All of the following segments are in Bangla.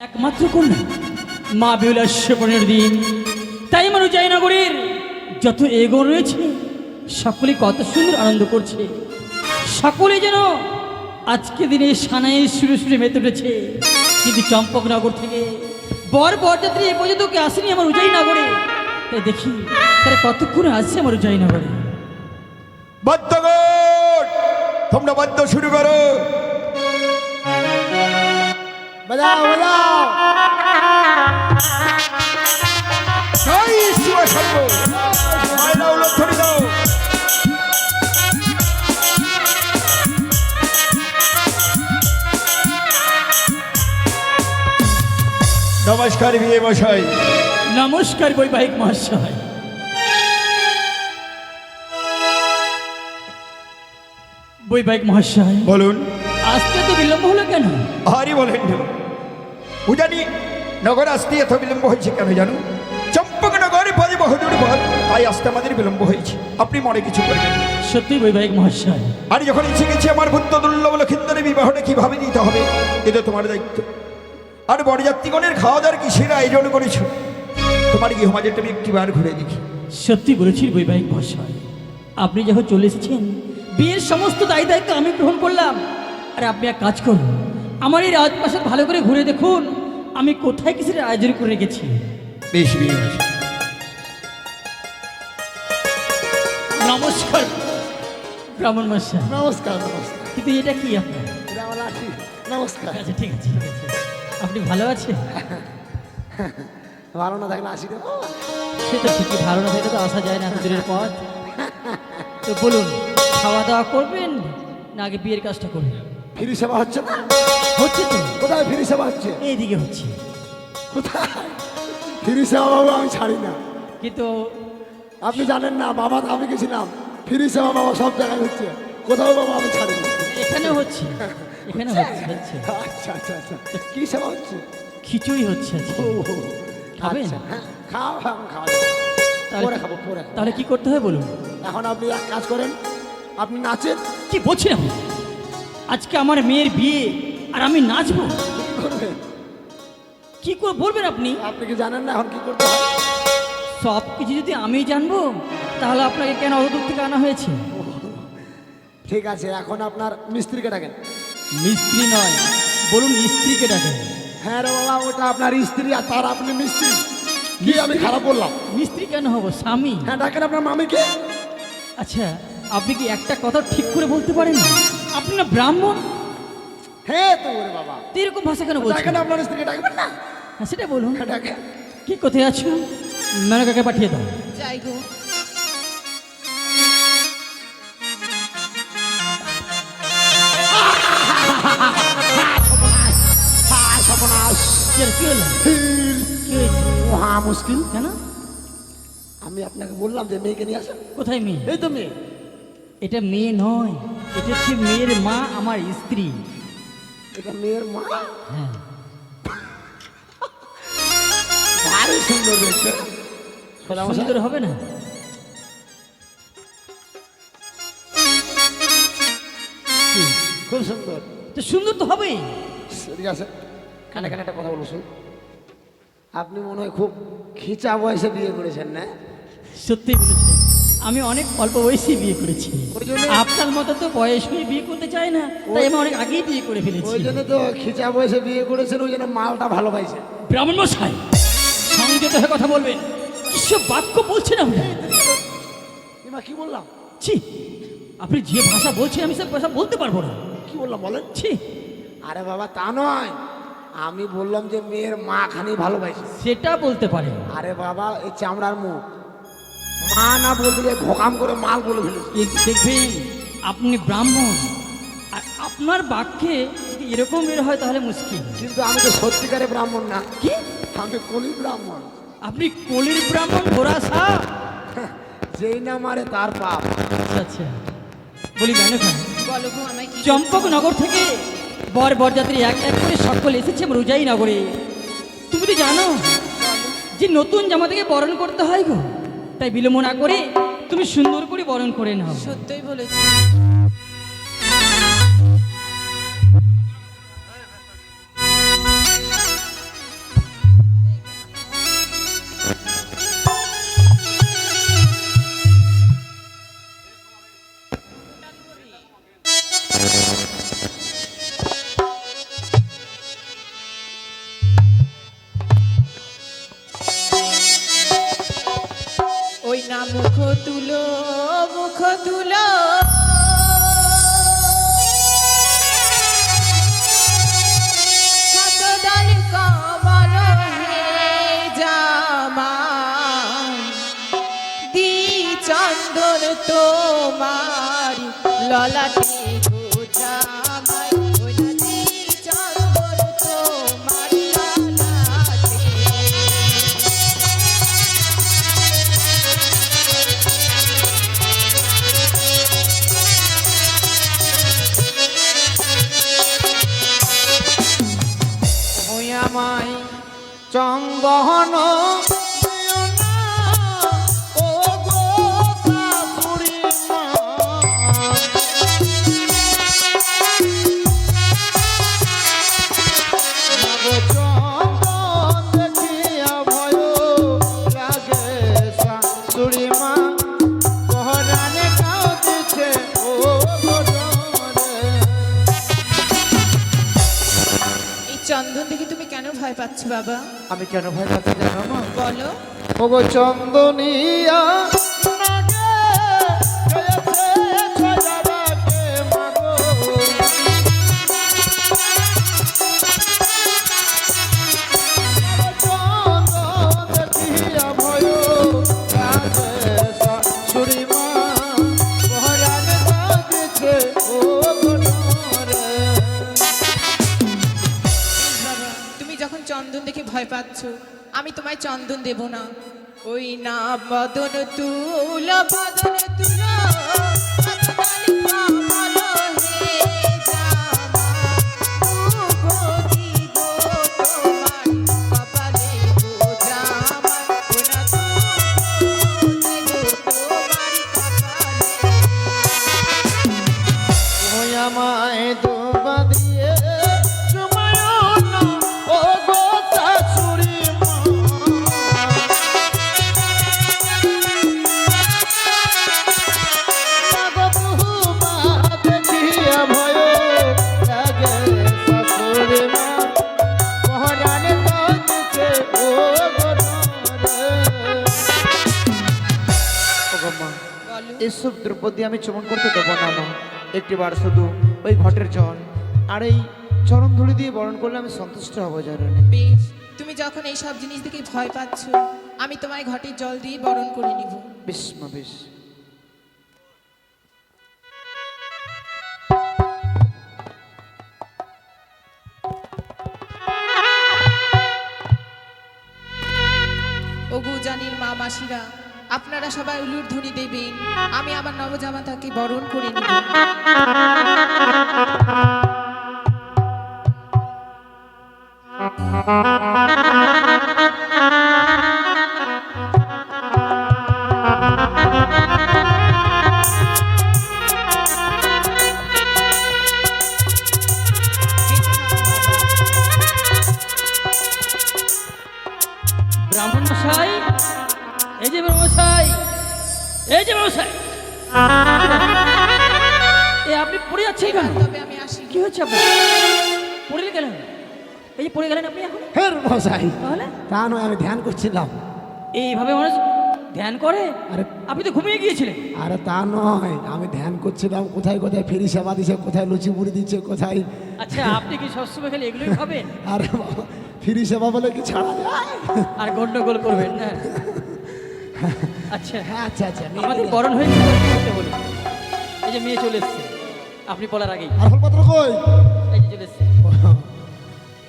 একমাত্র কন্যা মা বিলাস্য পনেরো দিন। তাই মানুষ জয়নগরের যত এগো রয়েছে সকলে কত সুন্দর আনন্দ করছে। সকলে যেন আজকে দিনে সানাই সুরে সুরে মেতে উঠেছে। কিন্তু চম্পকনগর থেকে বর বরযাত্রী এ পর্যন্ত কে আসেনি আমার উজয়নগরে তাই দেখি তারা কতক্ষণ আসছে আমার উজয়নগরে বাদ্যগণ তোমরা বাদ্য শুরু করো। বাজাও বাজাও নমস্কার বিয়ে মশাই। নমস্কার বৈবাহিক মহাশয়। বৈবাহিক মহাশয় বলুন। আসতে তো বিলম্ব হলো কেন? আরই বলেন উজানি নগর আসতে এত বিলম্ব হয়েছে কেন জানো? চম্পক নগরে পদে বহুদূর পথ তাই আসতে আমাদের বিলম্ব হয়েছে। আপনি মনে কিছু করবেন। সত্যি বৈবাহিক মহাশয়। আর যখন এসে গেছি আমার পুত্র দুর্লভ লক্ষিন্দরের বিবাহটা কীভাবে নিতে হবে এটা তোমার দায়িত্ব। আর বরযাত্রীগণের খাওয়া দাওয়ার কিসের আয়োজন করেছ? তোমার কি গৃহমাজেরটা আমি একটিবার ঘুরে দেখি। সত্যি বলেছি বৈবাহিক মহাশয়। আপনি যখন চলে এসেছেন বিয়ের সমস্ত দায়ী দায়িত্ব আমি গ্রহণ করলাম। আর আপনি এক কাজ করুন আমার এই রাজপ্রাসাদ ভালো করে ঘুরে দেখুন। আমি কোথায় কিসের আয়োজন করে রেখেছি? বেশ হয়েছে। নমস্কার ব্রাহ্মণ মশাই নমস্কার নমস্কার। কিন্তু এটা কি আপনার? নমস্কার। আচ্ছা ঠিক আছে ঠিক আছে। আপনি ভালো আছেন? ভালো না থাকলে আসি দেবো। সে তো ঠিকই ভালো না থেকে তো আসা যায় না এত দূরের পথ। তো বলুন খাওয়া দাওয়া করবেন না আগে বিয়ের কাজটা করবেন? ফ্রি সেবা হচ্ছে না? হচ্ছে তো। কোথায় ফ্রি সেবা হচ্ছে? এইদিকে হচ্ছে। কোথায়? ফ্রি সেবা বাবু আমি ছাড়ি না। কিন্তু আপনি জানেন না বাবা আমি গেছিলাম। ফ্রি সেবা বাবা সব জায়গায় হচ্ছে। কোথাও বাবা আমি ছাড়ি না এখানে হচ্ছে। এখানে হচ্ছে হচ্ছে। আচ্ছা আচ্ছা আচ্ছা কি সেবা হচ্ছে? খিচুড়ি হচ্ছে আজকে। ও খাবেন? আচ্ছা, হ্যাঁ, খাও খাও খাওয়া। তাহলে পরে কি- খাব পরে খাব। তাহলে কি করতে হবে বলুন? এখন আপনি এক কাজ করেন আপনি নাচেন। কি বলছেন আপনি? আজকে আমার মেয়ের বিয়ে আর আমি নাচবো? কি করবেন? কি করে বলবেন আপনি? আপনি কি জানেন না এখন কি করতে হয়? সব কিছু যদি আমি জানব তাহলে আপনাকে কেন অত দূর থেকে আনা হয়েছে? ঠিক আছে এখন আপনার মিস্ত্রিকে ডাকেন। মিস্ত্রি নয় বলুন স্ত্রীকে ডাকে। হ্যাঁ রে বাবা ওটা আপনার স্ত্রী আর তার আপনি মিস্ত্রি। কি আমি খারাপ বললাম? মিস্ত্রি কেন হব? স্বামী? হ্যাঁ ডাকেন আপনার মামিকে। আচ্ছা আপনি কি একটা কথা ঠিক করে বলতে পারেন? আপনি না ব্রাহ্মণ? হ্যাঁ তো ওরে বাবা। তো এরকম ভাষা কেন বলছেন? ডাকেন আপনার স্ত্রীকে ডাকবেন না। হ্যাঁ সেটা বলুন। হ্যাঁ ডাকেন। কি কোথায় আছো? মেনকাকে পাঠিয়ে দাও। যাই গো। সপনাশ কি হলো, মহা মুশকিল। কেন? আমি আপনাকে বললাম যে মেয়েকে নিয়ে আসেন। কোথায় মেয়ে? এই তো মেয়ে। এটা মেয়ে নয় এটা হচ্ছে মেয়ের মা আমার স্ত্রী। এটা মেয়ের মা? হ্যাঁ। ভারী সুন্দর দেখতে। সুন্দর হবে না? খুব সুন্দর। তো সুন্দর তো হবেই। ঠিক আছে। কানে কানে একটা কথা বলুন শুন আপনি মনে হয় খুব খিচা বয়সে বিয়ে করেছেন না? সত্যি বলেছেন। আমি অনেক অল্প বয়সে বিয়ে করেছি। ওই জন্য- আপনার মতো তো বয়স হয়ে বিয়ে করতে চাই না তাই আমি অনেক আগেই বিয়ে করে ফেলেছি। ওই জন্য তো খিচা বয়সে বিয়ে করেছেন ওই জন্য মালটা ভালো পাইছে ব্রাহ্মণ মশাই সংযত হয়ে কথা বলবেন। কিসব বাক্য বলছেন আপনি? এমা কি বললাম? ছি আপনি যে ভাষা বলছেন আমি সে ভাষা বলতে পারব না। কি বললাম বলেন। ছি। আরে বাবা তা নয়। আমি বললাম যে মেয়ের মা খানি ভালোবাসে। সেটা বলতে পারেন আরে বাবা এই চামড়ার মুখ। মা না বলতে গিয়ে ভোকাম করে মাল বলে ফেলেছে দেখবেন আপনি ব্রাহ্মণ আর আপনার বাক্যে যদি এরকম বের হয় তাহলে মুশকিল। কিন্তু আমি তো সত্যিকারে ব্রাহ্মণ না। কি? আমি কলির ব্রাহ্মণ। আপনি কলির ব্রাহ্মণ ঘোড়া সাপ? যেই না মারে তার পাপ। আচ্ছা আচ্ছা। বলি মেনকা বলো গো আমায় কি চম্পক নগর থেকে বর বরযাত্রী এক এক করে সকল এসেছে রোজাই নগরে তুমি তো জানো যে নতুন জামা থেকে বরণ করতে হয় গো। তাই বিলম্ব না করে তুমি সুন্দর করে বরণ করে নাও। সত্যই বলেছি। ললাটে গো জামাই ওলা তোমার ললাটে। ওই আমায় চন্দন চন্দন দেখে তুমি কেন ভয় পাচ্ছ বাবা? আমি কেন ভয় পাচ্ছি জানো মা বলো। ওগো চন্দনিয়া চন্দন দেখে ভয় পাচ্ছ? আমি তোমায় চন্দন দেব না। ওই না বদন তুল বদন তুল। এসব দ্রৌপদী আমি চমন করতে দেবো না মা। একটিবার শুধু ওই ঘটের জল আর এই চরণ ধুলি দিয়ে বরণ করলে আমি সন্তুষ্ট হব বেশ তুমি যখন এই সব জিনিস দেখে ভয় পাচ্ছ আমি তোমায় ঘটের জল দিয়ে বরণ করে নিব। বেশ মা বেশ। মা মাসিরা আপনারা সবাই উলুর ধ্বনি দেবেন। আমি আমার নবজামাতাকে বরণ করে নিব। ব্রাহ্মণ এই যে মশাই এই যে মশাই এ আপনি পড়ে যাচ্ছেন কেন? তবে আমি আসি। কি হচ্ছে আপনার? পড়ে গেলেন এই যে পড়ে গেলেন আপনি এখন? ফের মশাই তাহলে? তা নয় আমি ধ্যান করছিলাম। এইভাবে মানুষ ধ্যান করে? আরে আপনি তো ঘুমিয়ে গিয়েছিলেন। আরে তা নয় আমি ধ্যান করছিলাম কোথায় কোথায় ফেরি সেবা দিচ্ছে কোথায় লুচি পুরি দিচ্ছে কোথায়? আচ্ছা আপনি কি সবসময় খালি এগুলোই খাবেন? আরে বাবা ফ্রি সেবা বলে কি ছাড়া যায়? আর গন্ডগোল করবেন না। আচ্ছা। হ্যাঁ আচ্ছা আচ্ছা আমাদের বরণ এবার বলুন। এই যে মেয়ে চলে এসছে আপনি বলার আগেই। আর ফলপত্র কই? এই যে চলে এসছে।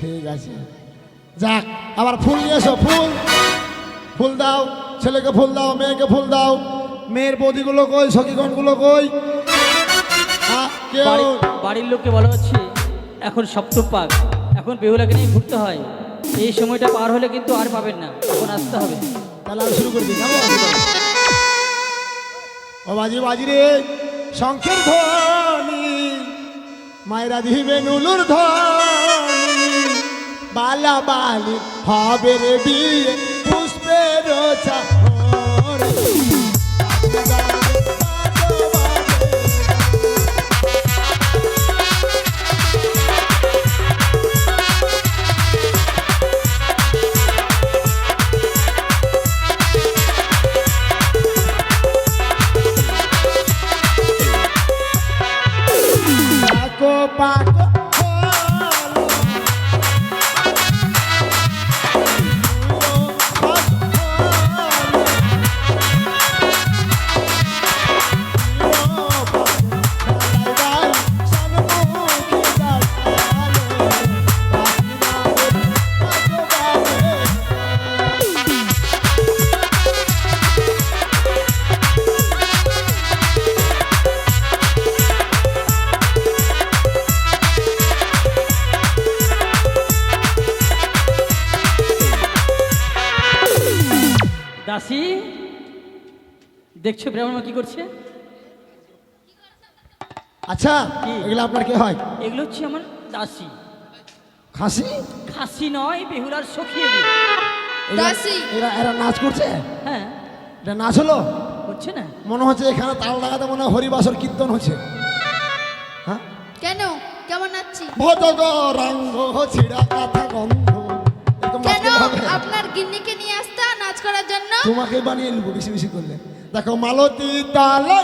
ঠিক আছে। যাক আবার ফুল নিয়ে এসো ফুল। ফুল দাও ছেলেকে ফুল দাও মেয়েকে ফুল দাও। মেয়ের বৌদিগুলো কই সখীগণগুলো কই? হ্যাঁ, বাড়ির লোককে বলা হচ্ছে এখন সপ্তপাক। এখন বেহুলাকে নিয়ে ঘুরতে হয়। এই সময়টা পার হলে কিন্তু আর পাবেন না এখন আসতে হবে। তাহলে শুরু করবি ও বাজি বাজি রে। শঙ্খের ধ্বনি, মায়েরা দিবে নুলুর ধ্বনি। বালা বালি হবে রে বিয়ে পুষ্পের চাহরে। দাসী? দেখছ ব্রাহ্মণ কি করছে? আচ্ছা এগুলো আপনার কে হয়? এগুলো হচ্ছে আমার দাসী। খাসি? খাসি নয় বেহুলার সখী দাসী। এরা এরা নাচ করছে? হ্যাঁ। এটা নাচ হলো? হচ্ছে না। মনে হচ্ছে এখানে তাল লাগাতে মনে হয় হরিবাসর কীর্তন হচ্ছে। হ্যাঁ? কেন? কেমন নাচছি? ভজগ রঙ্গ ছিড়া কাথা গন্ধ। কেন আপনার গিন্নিকে নিয়ে আসতা নাচ করার জন্য? তোমাকে বানিয়ে নেব বেশি বেশি করলে। দেখো মালতী তালে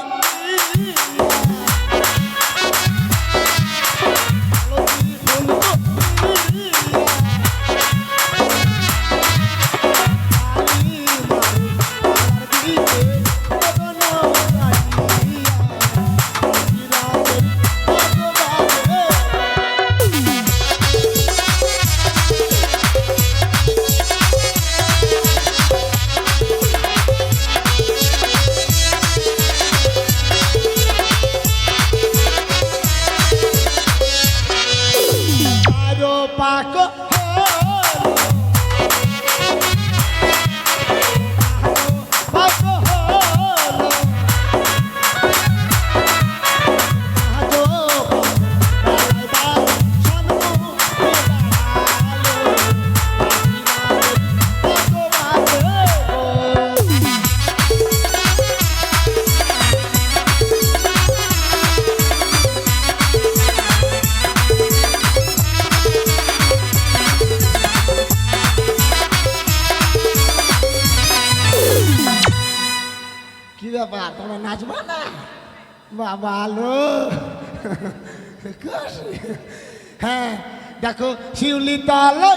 হ্যাঁ দেখো শিউলি তালে।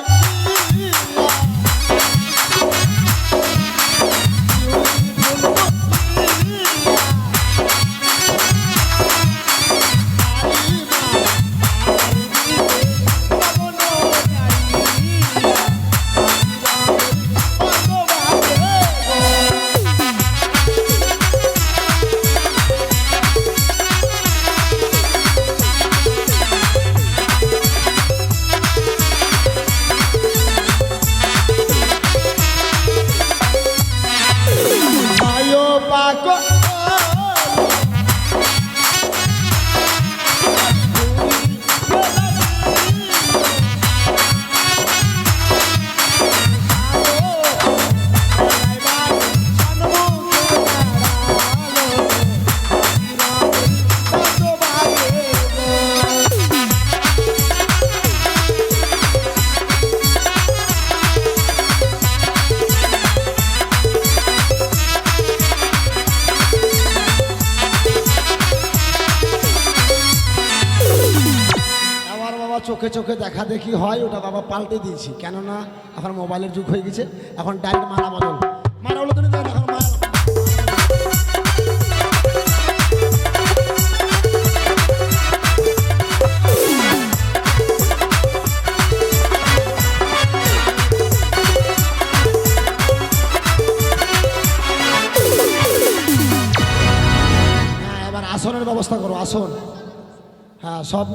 আয়ো দেখা দেখি হয়, ওটা বাবা পাল্টে দিয়েছি। কেননা এখন মোবাইলের যুগ হয়ে গেছে, এখন ডাইরেক্ট মালা বদল। মালা বলো তুমি এখন হ্যাঁ এবার আসনের ব্যবস্থা করো, আসন। হ্যাঁ সব